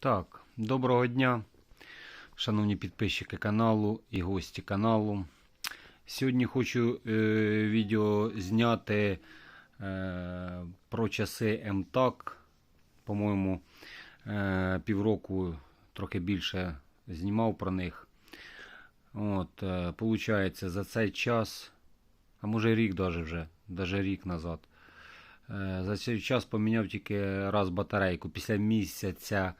Так, доброго дня, шановні підписчики каналу і гості каналу. Сьогодні хочу е, відео зняти е, про часи МТАК. По-моєму, е, півроку трохи більше знімав про них. От, е, получається, за цей час, а може рік даже вже, даже рік назад. Е, За цей час поміняв тільки раз батарейку. Після місяця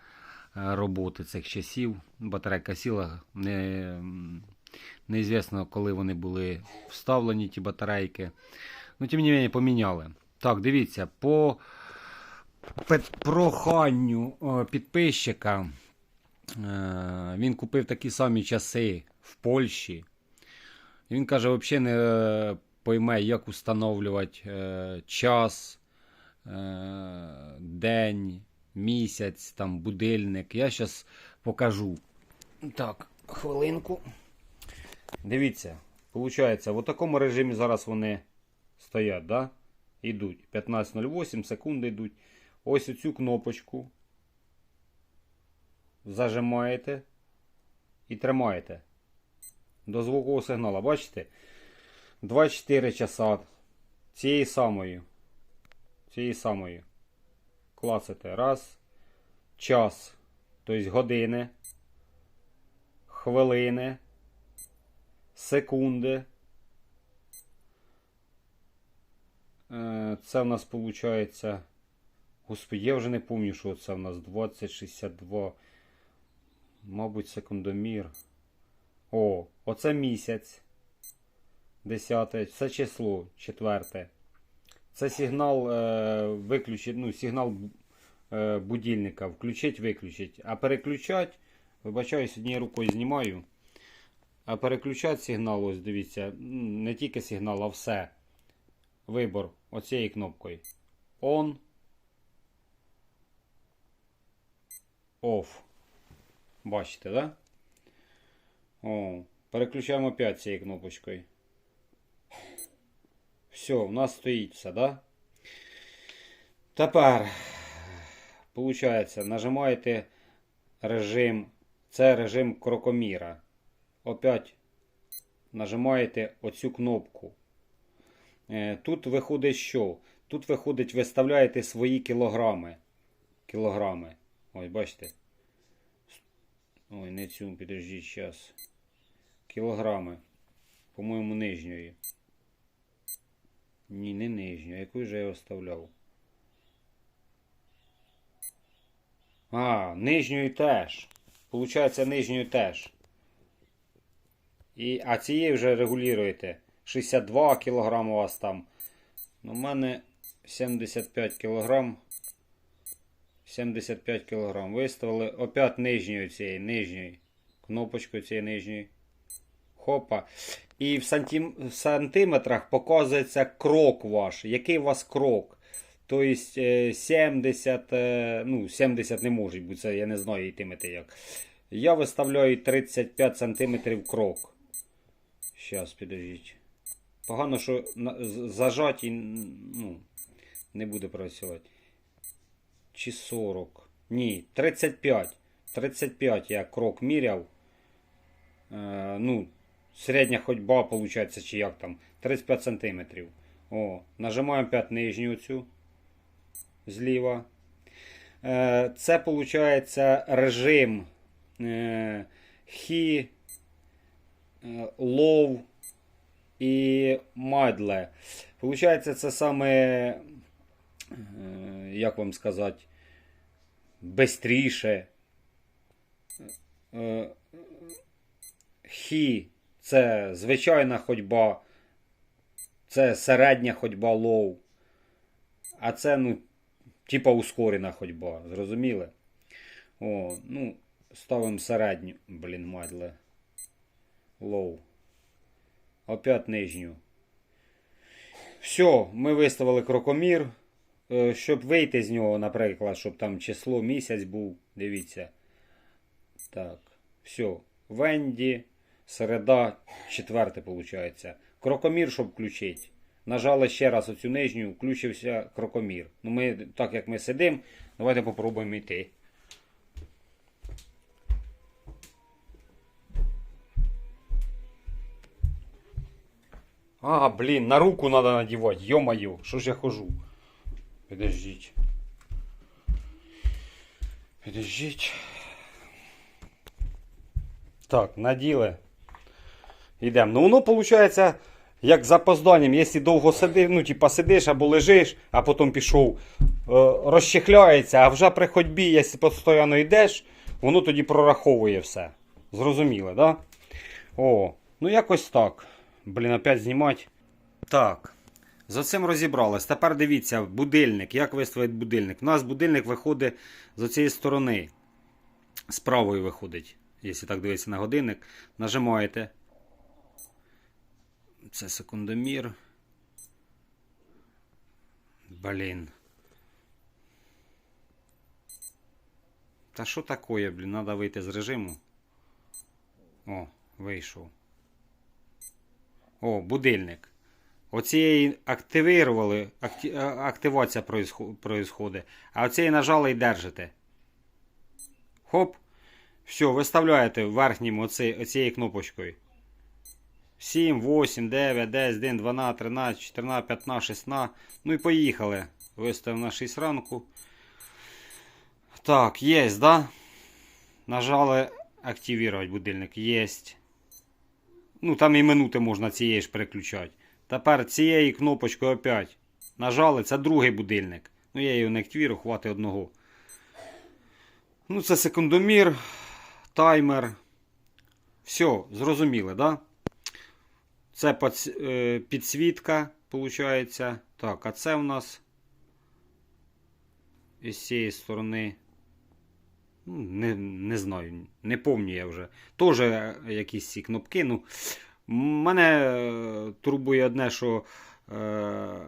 роботи цих часів батарейка сіла. Не, неізвісно, коли вони були вставлені, ті батарейки. Ну, тим не менше, поміняли. Так, дивіться, по проханню е, підписчика е, він купив такі самі часи в Польщі. Він каже, взагалі не е, пойме, як встановлювати е, час, е, день, місяць, там, будильник. Я зараз покажу. Так, хвилинку. Дивіться, виходить, в такому режимі зараз вони стоять, да? Ідуть. 15.08 секунди йдуть. Ось оцю кнопочку зажимаєте і тримаєте до звукового сигналу. Бачите? 24 часа цієї самої. Цієї самої. Клацайте. Раз. Час. Тобто години. Хвилини. Секунди. Е, Це в нас виходить. Господи, я вже не пам'ятаю, що це в нас 2062. Мабуть, секундомір. О, оце місяць. Десяте. Це число четверте. Це сигнал е, виключить, ну, сигнал будильника. Включить, виключить. А переключать, вибачаюсь, однією рукою знімаю. А переключать сигнал, ось дивіться, не тільки сигнал, а все. Вибор оцією кнопкою. On. Off. Бачите, да? О, переключаємо опять цією кнопочкою. Все, у нас стоїть все, да? Тепер, получається, нажимаєте режим, це режим крокоміра. Опять нажимаєте оцю кнопку. Е, Тут виходить що? Тут виходить, виставляєте свої кілограми. Кілограми. Ось, бачите. Ой, не цю, підождіть, зараз. Кілограми. По-моєму, нижньої. Ні, не нижньої. Яку же я оставляв? А, нижньою теж. Получається, нижньою теж. І, а цієї вже регулюєте. 62 кг у вас там. Ну, у мене 75 кг. 75 кг. Виставили опять нижньою цієї, нижньої. Кнопочкою цієї нижньої. Хопа. І в, сантим... в сантиметрах показується крок ваш. Який у вас крок? Тобто е, 70, е, ну 70 не може бути, це я не знаю йтимете як. Я виставляю 35 см крок. Щас, підождіть. Погано, що зажать і ну, не буде працювати. Чи 40. Ні, 35. 35 я крок міряв. Е, ну, середня ходьба, виходить, чи як там. 35 см. О, нажимаємо 5 нижню цю зліва. Е, це виходить режим е, High, е, і Мадле. Получається, це саме, як вам сказати, бистріше. Хі це звичайна ходьба, це середня ходьба лоу. А це, ну, типа ускорена ходьба. Зрозуміли? О, ну, ставимо середню, блін, мадле. Лоу. Опять нижню. Все, ми виставили крокомір. Е, Щоб вийти з нього, наприклад, щоб там число місяць був. Дивіться. Так. Все. Венді. Середа, четверте, виходить. Крокомір, щоб включити нажали ще раз оцю нижню, включився крокомір. Ну, ми, Так як ми сидимо, давайте попробуємо йти. А, блін, на руку треба надівати, йо-маю, що ж я хожу? Підождіть. Підождіть. Так, наділи. Йдемо. Ну, воно, виходить як з запозданням, якщо довго сидиш, ну, типа сидиш або лежиш, а потім пішов, е, розчехляється, а вже при ходьбі, якщо постійно йдеш, воно тоді прораховує все. Зрозуміло, да? О, ну якось так. Блін, опять знімати. Так. За цим розібрались. Тепер дивіться, будильник. Як виставити будильник? У нас будильник виходить з цієї сторони. З правої виходить. Якщо так дивитися на годинник. Нажимаєте. Це секундомір. Блін. Та що таке, блін? Треба вийти з режиму. О, вийшов. О, будильник. Оцієї активували, акті, активація происходить. А оцієї нажали і держите. Хоп. Все, виставляєте верхнім оці, оцією кнопочкою. 7, 8, 9, 10, 1, 12, 13, 14, 15, 16. Ну і поїхали. Виставив на 6 ранку. Так, є, да? Нажали активувати будильник. Єсть. Ну, там і минути можна цієї ж переключати. Тепер цією кнопочкою опять нажали, це другий будильник. Ну, я його не активірую, хватить одного. Ну, це секундомір, таймер. Все, зрозуміли, да? Це е, підсвітка, виходить. Так, а це у нас із цієї сторони. Ну, Не, не знаю, не пам'ятаю я вже. Теж якісь ці кнопки. Ну, мене е, турбує одне, що е,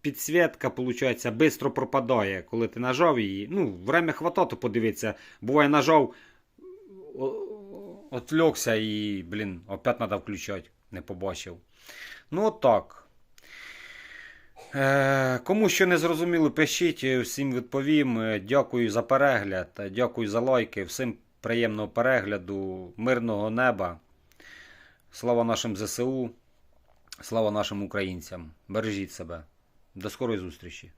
підсвітка, виходить, швидко пропадає, коли ти нажав її. Ну, время хватато подивитися. Буває, нажав, о- отвлекся і, блін, опять треба включати. Не побачив. Ну, от так. Е, Кому що не зрозуміло, пишіть, е, всім відповім. Е, Дякую за перегляд, е, дякую за лайки. Всім приємного перегляду, мирного неба. Слава нашим ЗСУ, слава нашим українцям. Бережіть себе. До скорої зустрічі.